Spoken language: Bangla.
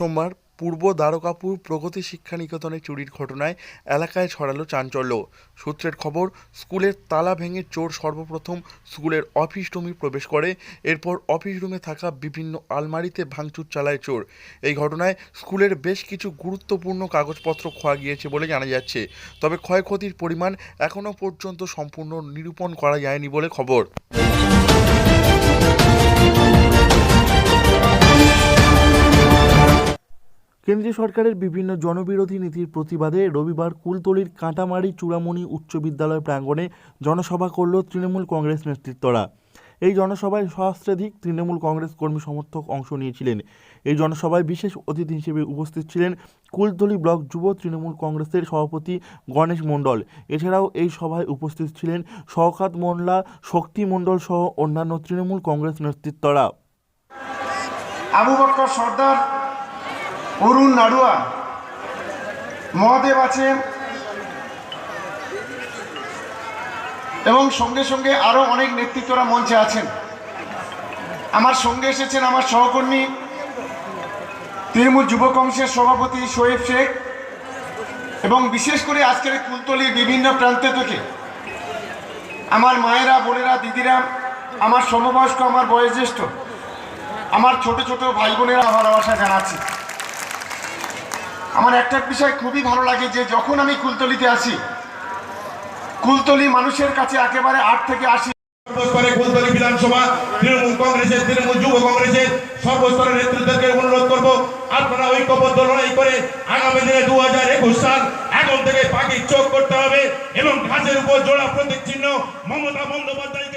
সোমবার পূর্ব দ্বারকাপুর প্রগতি শিক্ষা নিকেতনে চুরির ঘটনায় এলাকায় ছড়ালো চাঞ্চল্য। সূত্রের খবর, স্কুলের তালা ভেঙে চোর সর্বপ্রথম স্কুলের অফিস রুমে প্রবেশ করে। এরপর অফিস রুমে থাকা বিভিন্ন আলমারিতে ভাঙচুর চালায় চোর। এই ঘটনায় স্কুলের বেশ কিছু গুরুত্বপূর্ণ কাগজপত্র খোয়া গিয়েছে বলে জানা যাচ্ছে। তবে ক্ষয়ক্ষতির পরিমাণ এখনও পর্যন্ত সম্পূর্ণ নিরূপণ করা যায়নি বলে খবর। কেন্দ্রীয় সরকারের বিভিন্ন জনবিরোধী নীতির প্রতিবাদে রবিবার কুলতলির কাঁটামারি চূড়ামণি উচ্চ বিদ্যালয় প্রাঙ্গণে জনসভা করল তৃণমূল কংগ্রেস নেতৃত্বরা। এই জনসভায় সহস্রাধিক তৃণমূল কংগ্রেস কর্মী সমর্থক অংশ নিয়েছিলেন। এই জনসভায় বিশেষ অতিথি হিসেবে উপস্থিত ছিলেন কুলতলি ব্লক যুব তৃণমূল কংগ্রেসের সভাপতি গণেশ মণ্ডল। এছাড়াও এই সভায় উপস্থিত ছিলেন শওকাত মোল্লা, শক্তি মণ্ডল সহ অন্যান্য তৃণমূল কংগ্রেস নেতৃত্বরা। আবু বক্কর সর্দার অরুণ নাড়ুয়া। মহাদেব আছেন। এবং সঙ্গে সঙ্গে আরও অনেক নেতৃত্বরা মঞ্চে আছেন। আমার সঙ্গে এসেছেন আমার সহকর্মী, তৃণমূল যুব কংগ্রেসের সভাপতি শোয়েব শেখ, এবং বিশেষ করে আজকের এই কুলতলির বিভিন্ন প্রান্ত থেকে আমার মায়েরা, বোনেরা, দিদিরা, আমার সমবয়স্ক, আমার বয়োজ্যেষ্ঠ, আমার ছোট ছোট ভাই বোনেরা ভালোবাসা জানাচ্ছি। আমার একটা বিষয় খুবই ভালো লাগে যে যখন আমি কুলতলিতে আসি কুলতলি মানুষের কাছে একেবারে আট থেকে আশি কুলতলি বিধানসভা, তৃণমূল তৃণমূল অনুরোধ করে দু হাজার একুশ সাল এখন থেকে চোখ করতে হবে এবং ঘাসের উপর জোড়া প্রতীক চিহ্ন মমতা বন্দ্যোপাধ্যায়